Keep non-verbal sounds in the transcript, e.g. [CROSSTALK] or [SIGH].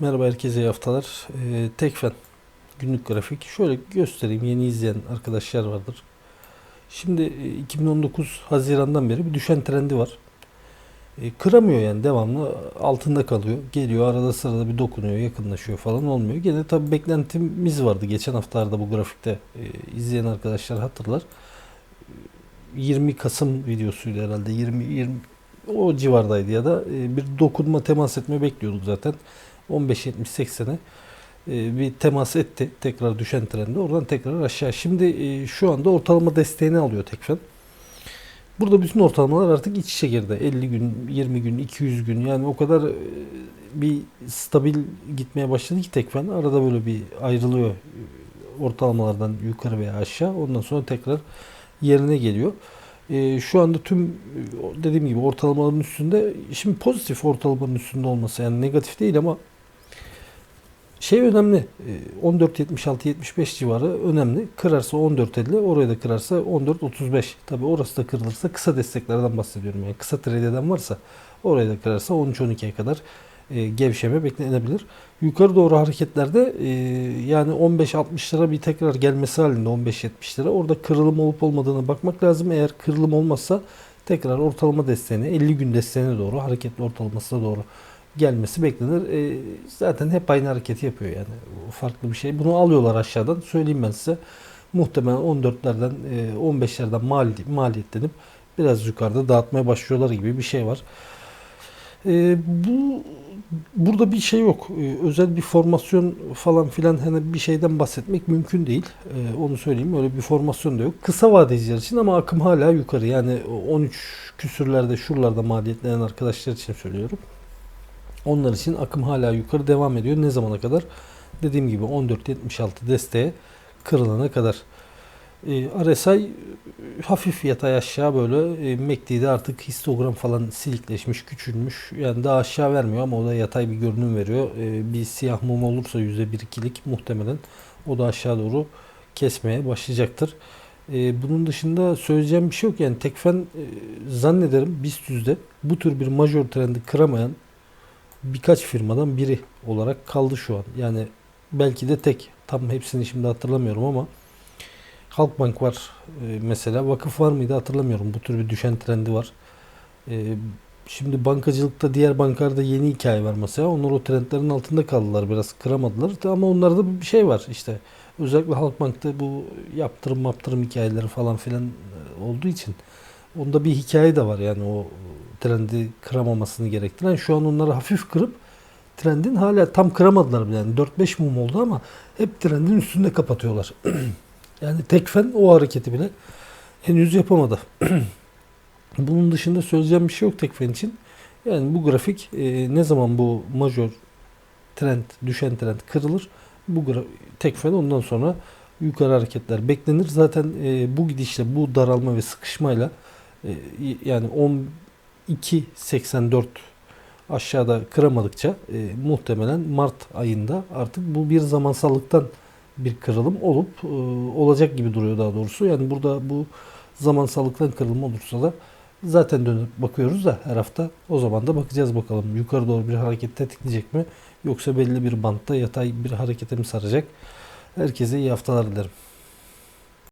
Merhaba herkese iyi haftalar. Ee, Tekfen günlük grafik. Şöyle göstereyim yeni izleyen arkadaşlar vardır. Şimdi e, 2019 Haziran'dan beri bir düşen trendi var. E, kıramıyor yani devamlı altında kalıyor. Geliyor arada sırada bir dokunuyor, yakınlaşıyor falan olmuyor. Gene tabi beklentimiz vardı geçen haftalarda bu grafikte e, izleyen arkadaşlar hatırlar. 20 Kasım videosuydu herhalde 20 20 o civardaydı ya da e, bir dokunma temas etme bekliyorduk zaten. 15-70-80'e e, bir temas etti. Tekrar düşen trende. Oradan tekrar aşağı. Şimdi e, şu anda ortalama desteğini alıyor Tekfen. Burada bütün ortalamalar artık iç içe girdi. 50 gün, 20 gün, 200 gün yani o kadar e, bir stabil gitmeye başladı ki Tekfen. Arada böyle bir ayrılıyor ortalamalardan yukarı veya aşağı. Ondan sonra tekrar yerine geliyor. Şu anda tüm dediğim gibi ortalamaların üstünde şimdi pozitif ortalamanın üstünde olması yani negatif değil ama şey önemli. e, 14.76-75 civarı önemli. Kırarsa 14.50 oraya da kırarsa 14.35. Tabi orası da kırılırsa kısa desteklerden bahsediyorum. Yani kısa trade eden varsa oraya da kırarsa 13-12'ye kadar e, gevşeme beklenebilir. Yukarı doğru hareketlerde e, yani 15-60 lira bir tekrar gelmesi halinde 15-70 lira orada kırılım olup olmadığına bakmak lazım. Eğer kırılım olmazsa tekrar ortalama desteğine 50 gün desteğine doğru hareketli ortalamasına doğru gelmesi beklenir. E, zaten hep aynı hareketi yapıyor yani. Farklı bir şey. Bunu alıyorlar aşağıdan. Söyleyeyim ben size. Muhtemelen 14'lerden e, 15'lerden mali, maliyetlenip biraz yukarıda dağıtmaya başlıyorlar gibi bir şey var. E, bu burada bir şey yok. E, özel bir formasyon falan filan hani bir şeyden bahsetmek mümkün değil. E, onu söyleyeyim. Öyle bir formasyon da yok. Kısa vadeciler için ama akım hala yukarı. Yani 13 küsürlerde şuralarda maliyetlenen arkadaşlar için söylüyorum. Onlar için akım hala yukarı devam ediyor. Ne zamana kadar? Dediğim gibi 14.76 desteğe kırılana kadar. E, RSI hafif yatay aşağı böyle. E, MACD'de artık histogram falan silikleşmiş, küçülmüş. Yani daha aşağı vermiyor ama o da yatay bir görünüm veriyor. E, bir siyah mum olursa %1-2'lik muhtemelen o da aşağı doğru kesmeye başlayacaktır. E, bunun dışında söyleyeceğim bir şey yok. Yani Tekfen e, zannederim BIST bu tür bir major trendi kıramayan birkaç firmadan biri olarak kaldı şu an. Yani belki de tek. Tam hepsini şimdi hatırlamıyorum ama Halkbank var e, mesela. Vakıf var mıydı hatırlamıyorum. Bu tür bir düşen trendi var. E, şimdi bankacılıkta diğer bankalarda yeni hikaye var mesela. Onlar o trendlerin altında kaldılar. Biraz kıramadılar. Ama onlarda bir şey var işte. Özellikle Halkbank'ta bu yaptırım yaptırım hikayeleri falan filan e, olduğu için onda bir hikaye de var yani o trendi kıramamasını gerektiren. Şu an onları hafif kırıp trendin hala tam kıramadılar bile. Yani 4-5 mum oldu ama hep trendin üstünde kapatıyorlar. [CLEARS THROAT] yani tekfen o hareketi bile henüz yapamadı. [CLEARS THROAT] Bunun dışında söyleyeceğim bir şey yok tekfen için. Yani bu grafik e, ne zaman bu major trend, düşen trend kırılır bu tekfen ondan sonra yukarı hareketler beklenir. Zaten e, bu gidişle, bu daralma ve sıkışmayla e, yani 12.84 aşağıda kıramadıkça e, muhtemelen Mart ayında artık bu bir zamansallıktan bir kırılım olup e, olacak gibi duruyor daha doğrusu. Yani burada bu zamansallıktan kırılım olursa da zaten dönüp bakıyoruz da her hafta o zaman da bakacağız bakalım yukarı doğru bir hareket tetikleyecek mi yoksa belli bir bantta yatay bir harekete mi saracak. Herkese iyi haftalar dilerim.